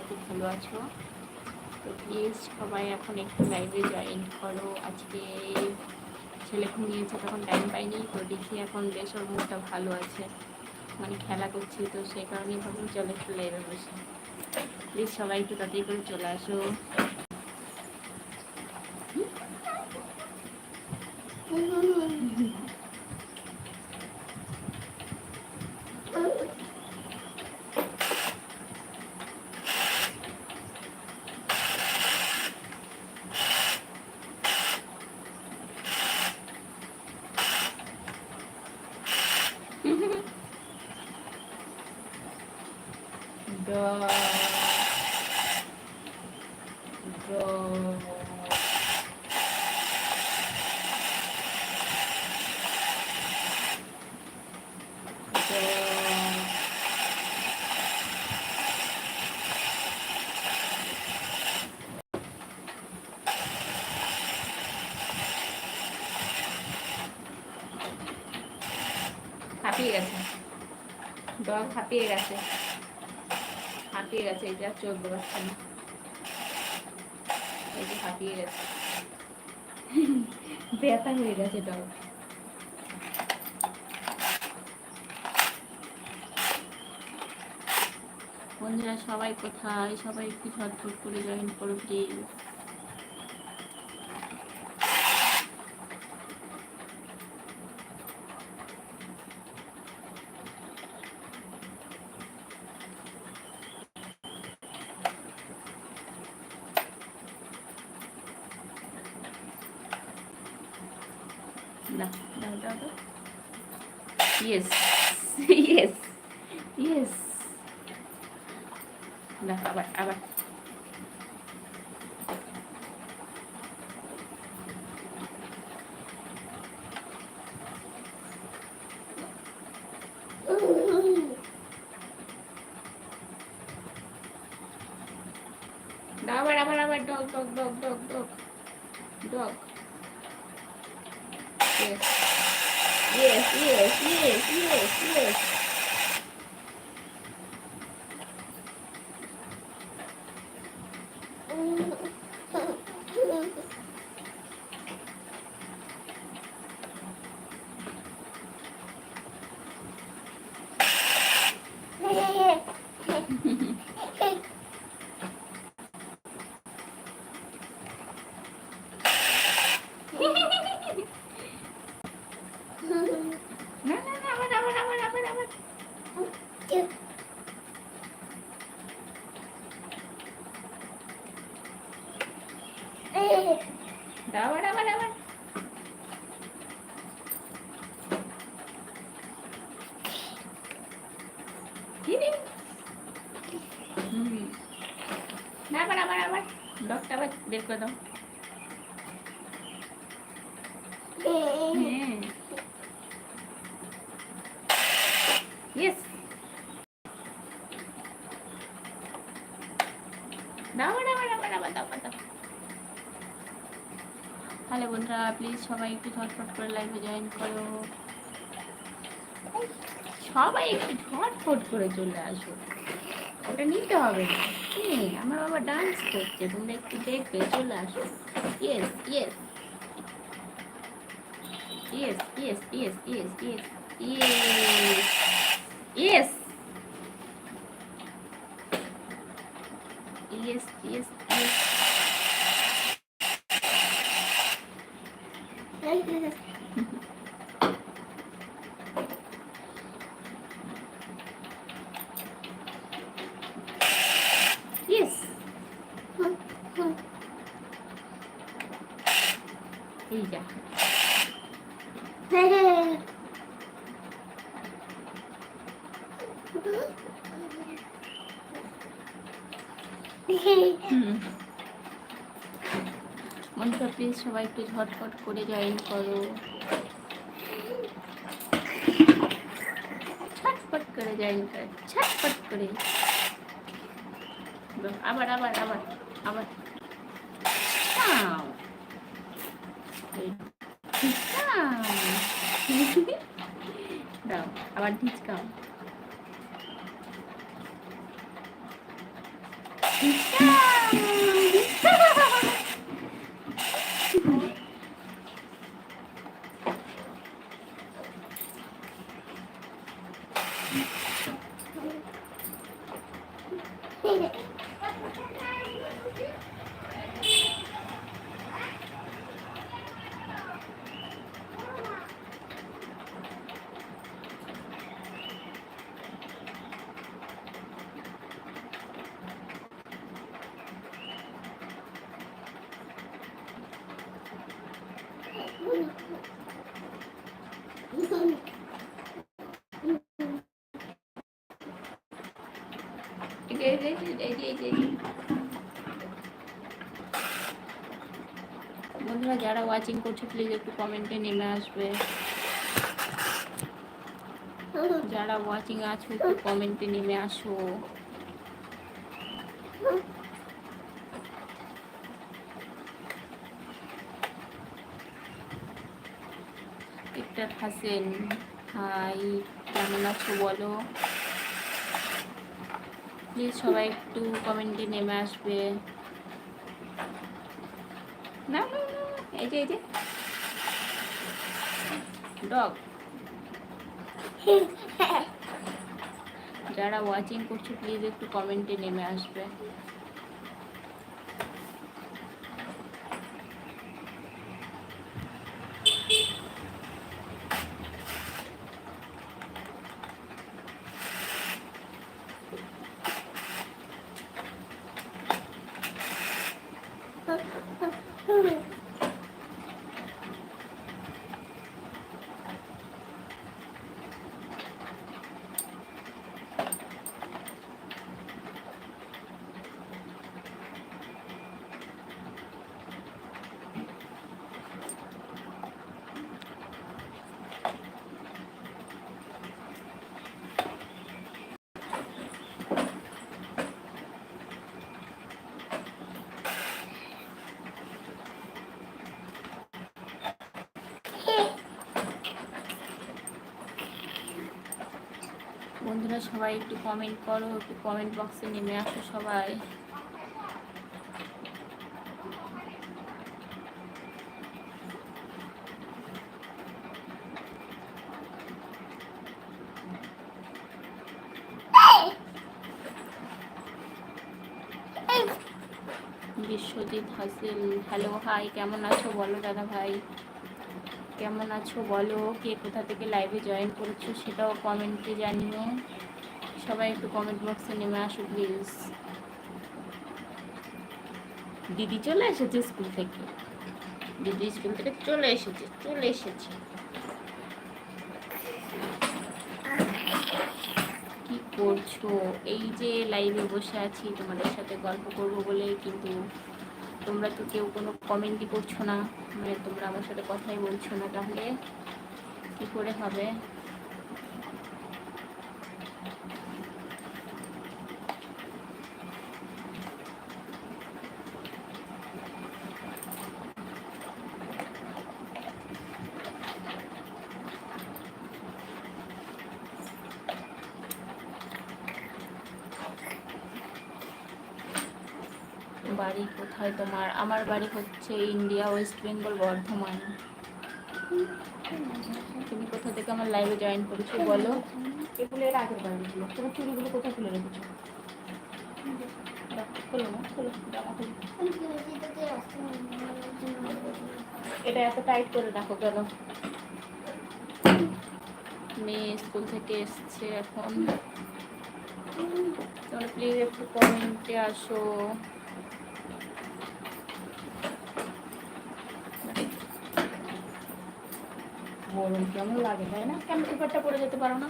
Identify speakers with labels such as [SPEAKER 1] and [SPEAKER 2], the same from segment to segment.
[SPEAKER 1] সবাই খুব ভালো আছো। তো প্লিজ সবাই এখন একটু লাইভে জয়েন করো। আজকে ছেলে ঘুমিয়েছে তখন টাইম পাইনি, তো দেখি এখন বেশ ওর মুখটা ভালো আছে। মানে খেলা করছি, তো সেই কারণেই ভাবলাম চলে একটু লাইভে বসে। প্লিজ সবাই একটু তাড়াতাড়ি করে চলে আসো। Да. হাঁপিয়ে গেছে। হাঁপিয়ে গেছে এটা চলতে পারছে না। এই যে হাঁপিয়ে গেছে। ব্যথা হয়ে গেছে ডগ বন্ধুরা, সবাই কোথায়? সবাই একটু ঝটফট করে জয়েন করো প্লিজ না দাও দাও দাও ইয়েস ইয়েস ইয়েস না আবার আবার দাবার আবার আবার আবার আবার আবার ডকটা আবার বের করে দাও। সবাই একটু ঝটফট করে লাইভে জয়েন করো সবাই একটু ঝটফট করে চলে আসো ওটা নিতে হবে না কি আমার বাবা ডান্স করছে তোমরা একটু দেখবে চলে আসো yes yes yes yes yes yes yes yes yes yes yes yes yes এই যা বন্ধুরা প্লিজ সবাই একটু ঝটফট করে জয়েন করো। ছটফট করে জয়েন করো ছটফট করে। আবার আবার আবার আবার। দাও আবার ঢিচকাও এই বন্ধুরা, যারা ওয়াচিং করছ প্লিজ একটু কমেন্টে নেমে আসবে। যারা ওয়াচিং আছো, একটু কমেন্টে নেমে আসো। একটা হাসেন হাই কেমন আছো বলো? প্লিজ সবাই একটু কমেন্টে নেমে আসবে। না, এই যে এই যে। ডগ যারা ওয়াচিং করছ প্লিজ একটু কমেন্টে নেমে আসবে। বন্ধুরা, সবাই একটু কমেন্ট করো, একটু কমেন্ট বক্সে নেমে আসো সবাই। বিশ্বজিৎ হাসিল হ্যালো হাই কেমন আছো? বলো দাদা ভাই। কেমন আছো বলো? কে কোথা থেকে লাইভে জয়েন করেছ সেটাও কমেন্টে জানিও। সবাই একটু কমেন্ট বক্সে নেমে আসো প্লিজ দিদি চলে এসেছে স্কুল থেকে। দিদি স্কুল থেকে চলে এসেছে চলে এসেছে। কি করছ? এই যে লাইভে বসে আছি তোমাদের সাথে গল্প করব বলে কিন্তু তোমরা তো কেউ কোনো কমেন্টই করছ না। মানে তোমরা আমার সাথে কথাই বলছো না, তাহলে কি করে হবে? বাড়ি কোথায় তোমার? আমার বাড়ি হচ্ছে ইন্ডিয়া ওয়েস্ট বেঙ্গল বর্ধমান। তুমি কোথা থেকে আমার লাইভে জয়েন করেছ বলো? এগুলো এর আগের বাড়িগুলো। তোমার চুড়িগুলো কোথায় খুলে রেখেছো এটা এত টাইট করে রাখো কেন? মেয়ে স্কুল থেকে এসছে এখন। তোমরা প্লিজ একটু কমেন্টে আসো। গরম কেমন লাগে, তাই না? কেন পেপারটা পরে যেতে পারো না?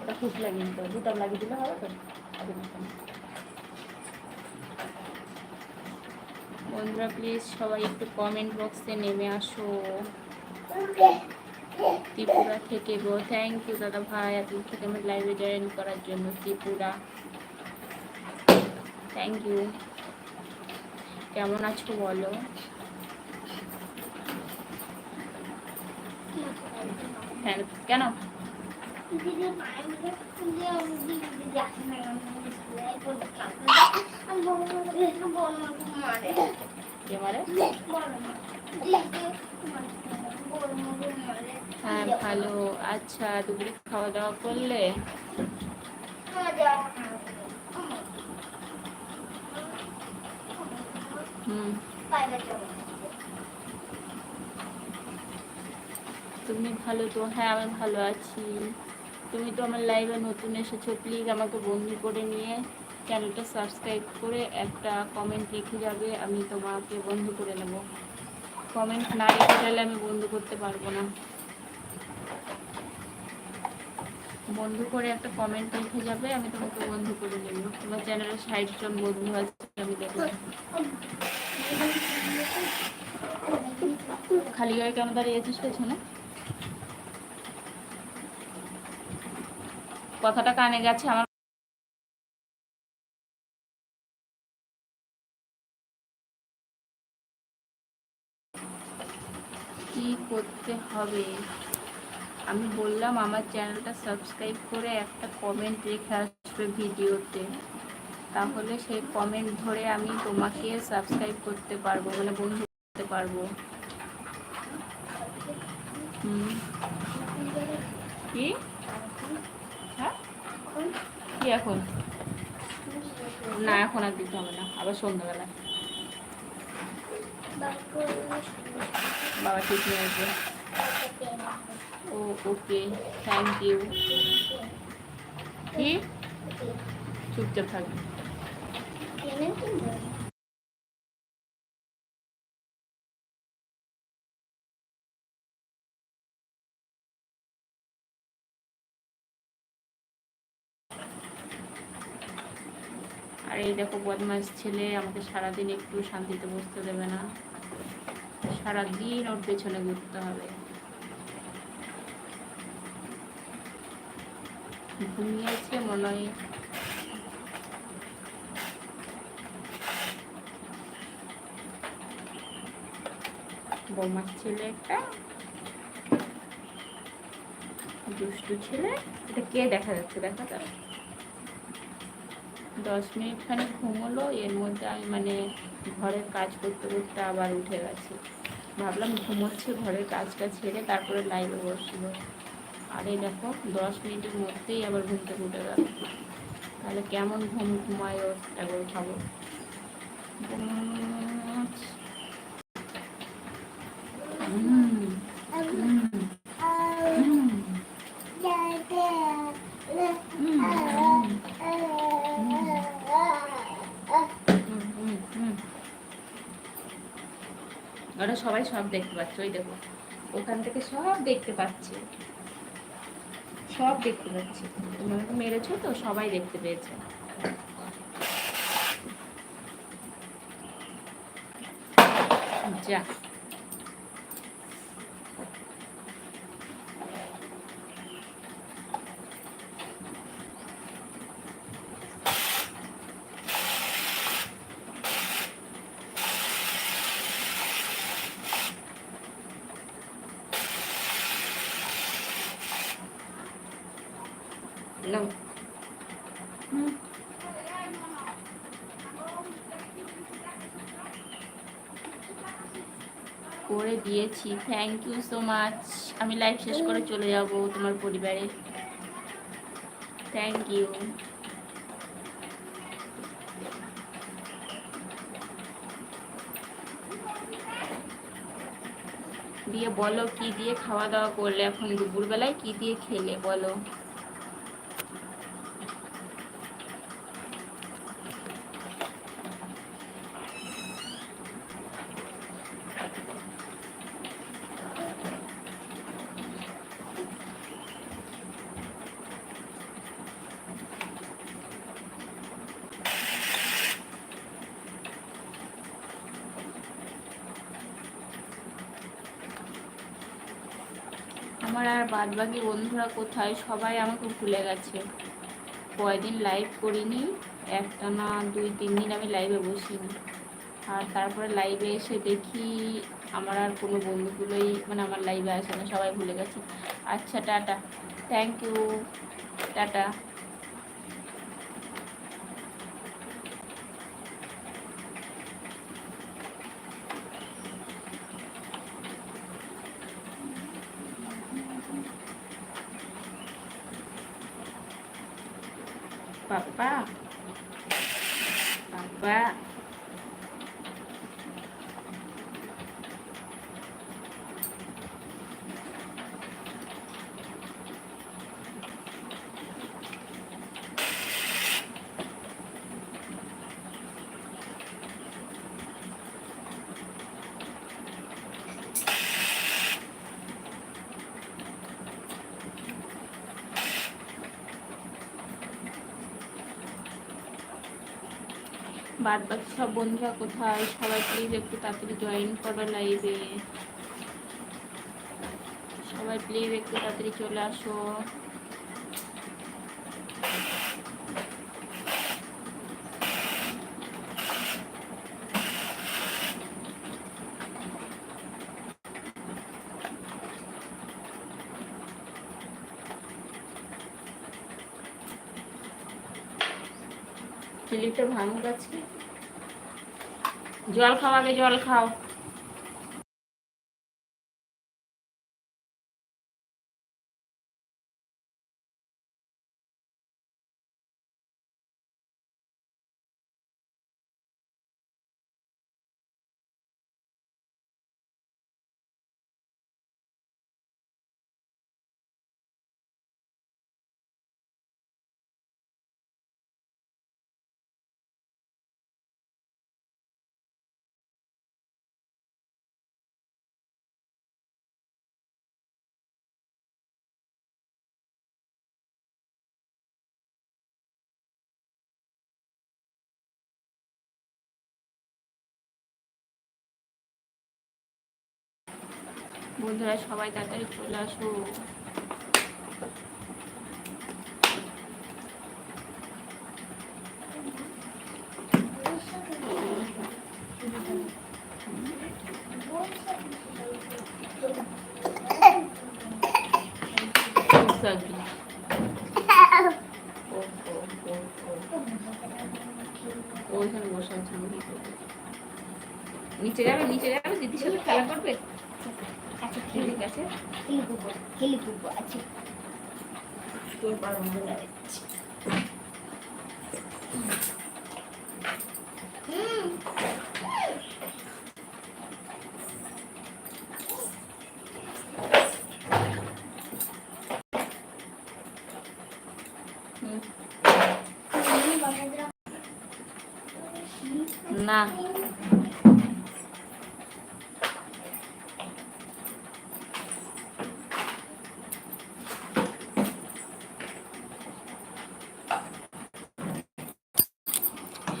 [SPEAKER 1] ওটা খুশ লাগিয়ে দিতে হবে দুটা লাগিয়ে দিলে হবে তো? বন্ধুরা প্লিজ সবাই একটু কমেন্ট বক্সে নেমে আসো। ত্রিপুরা থেকে গো। থ্যাংক ইউ দাদা ভাই, আপনি থেকে আমার লাইভে জয়েন করার জন্য, ত্রিপুরা। থ্যাংক ইউ কেমন আছো বলো? হ্যাঁ কেন? কে হ্যাঁ ভালো। আচ্ছা দুপুরে খাওয়া দাওয়া করলে? হুম। তুমি ভালো তো? হ্যাঁ আমি ভালো আছি। তুমি তো আমার লাইভে নতুন এসেছ। প্লিজ আমাকে বন্ধু করে নিয়ে চ্যানেলটা সাবস্ক্রাইব করে একটা কমেন্ট লিখে যাবে, আমি তোমাকে বন্ধু করে নেব। কমেন্ট না রেখে গেলে আমি বন্ধু করতে পারব না। বন্ধু করে একটা কমেন্ট লিখে যাবে, আমি তোমাকে বন্ধু করে নেব। তোমার চ্যানেলে ষাট জন বন্ধু আছে, আমি দেখলাম খালি গায়ে কেন দাঁড়িয়েছিস পেছনে? কথাটা কানে গেছে, আমার কি করতে হবে? আমি বললাম আমার চ্যানেলটা সাবস্ক্রাইব করে একটা কমেন্ট রেখে আসবে ভিডিওতে। তাহলে সেই কমেন্ট ধরে আমি তোমাকে সাবস্ক্রাইব করতে পারব মানে বন্ধু করতে পারব। কি? হ্যাঁ? কি এখন? না, এখন আর দিতে হবে না, আবার সন্ধ্যাবেলা বাবা ঠিক নিয়ে আসবে। ও, ওকে থ্যাংক ইউ কি? চুপচাপ থাকবে আর এই দেখো বদমাস ছেলে, আমাকে সারাদিন একটু শান্তিতে বসতে দেবে না। সারাদিন ওর পেছনে ঘুরতে হবে। ঘুমিয়েছে মনে হয়। বৌমার ছেলে একটা। দুষ্টু ছেলে। এটা কে দেখা যাচ্ছে? দেখা যাবে দশ মিনিট খানি ঘুমোলো, এর মধ্যে আমি মানে ঘরের কাজ করতে করতে আবার উঠে গেছি। ভাবলাম ঘুমোচ্ছে, ঘরের কাজটা ছেড়ে তারপরে লাইভে বসল আর এই দেখো, দশ মিনিটের মধ্যেই আবার ঘুমতে উঠে গেল। তাহলে কেমন ঘুম ঘুমায় ওর? একবার খাব ওরা সবাই সব দেখতে পাচ্ছি, ওই দেখো। ওখান থেকে সব দেখতে পাচ্ছি। সব দেখতে পাচ্ছি। তোমাকে মেরেছো তো, সবাই দেখতে পেয়েছে। যা নাও করে দিয়েছি। থ্যাংক ইউ সো মাচ আমি লাইভ শেষ করে চলে যাব তোমার পরিবারে। থ্যাংক ইউ দিয়ে বলো কি দিয়ে খাওয়া দাওয়া করলে এখন দুপুরবেলায় কি দিয়ে খেলে বলো? আমার আর বাদ বাকি বন্ধুরা কোথায়? সবাই আমাকে ভুলে গেছে। কয়দিন লাইভ করিনি। একটা না দুই, তিন দিন আমি লাইভে বসিনি। আর তারপরে লাইভে এসে দেখি আমার আর কোনো বন্ধুগুলোই মানে আমার লাইভে আসে না, সবাই ভুলে গেছে। আচ্ছা টাটা। Thank you tata. 爸爸，爸爸。বাদ বাকি সব বন্ধুরা কোথায়? সবাই প্লিজ একটু তাড়াতাড়ি জয়েন করো লাইভে সবাই প্লিজ একটু তাড়াতাড়ি চলে আসো। চিলিটা ভাঙুক আছে জল খাও আগে জল খাও। বন্ধুরা সবাই তাড়াতাড়ি চলে আসো? নিচে যাবে নিচে যাবে দিদির সাথে খেলা করবে
[SPEAKER 2] আচ্ছা
[SPEAKER 1] ঠিক আছে।
[SPEAKER 2] করব আচ্ছা।
[SPEAKER 1] তোর পারব না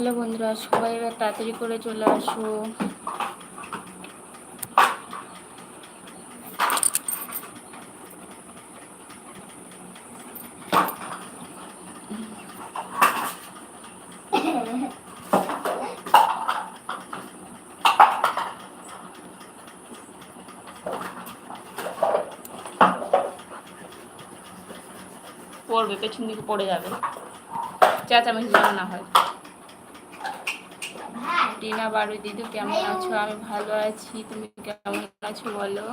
[SPEAKER 1] হ্যালো বন্ধুরা, সবাই এবার তাড়াতাড়ি করে চলে আসো। পড়বে, পেছন দিকে পড়ে যাবে। চেঁচামেচি যেন না হয়। টিনা বারু দিদি কেমন আছো? আমি ভালো আছি। তুমি কেমন আছো বলো?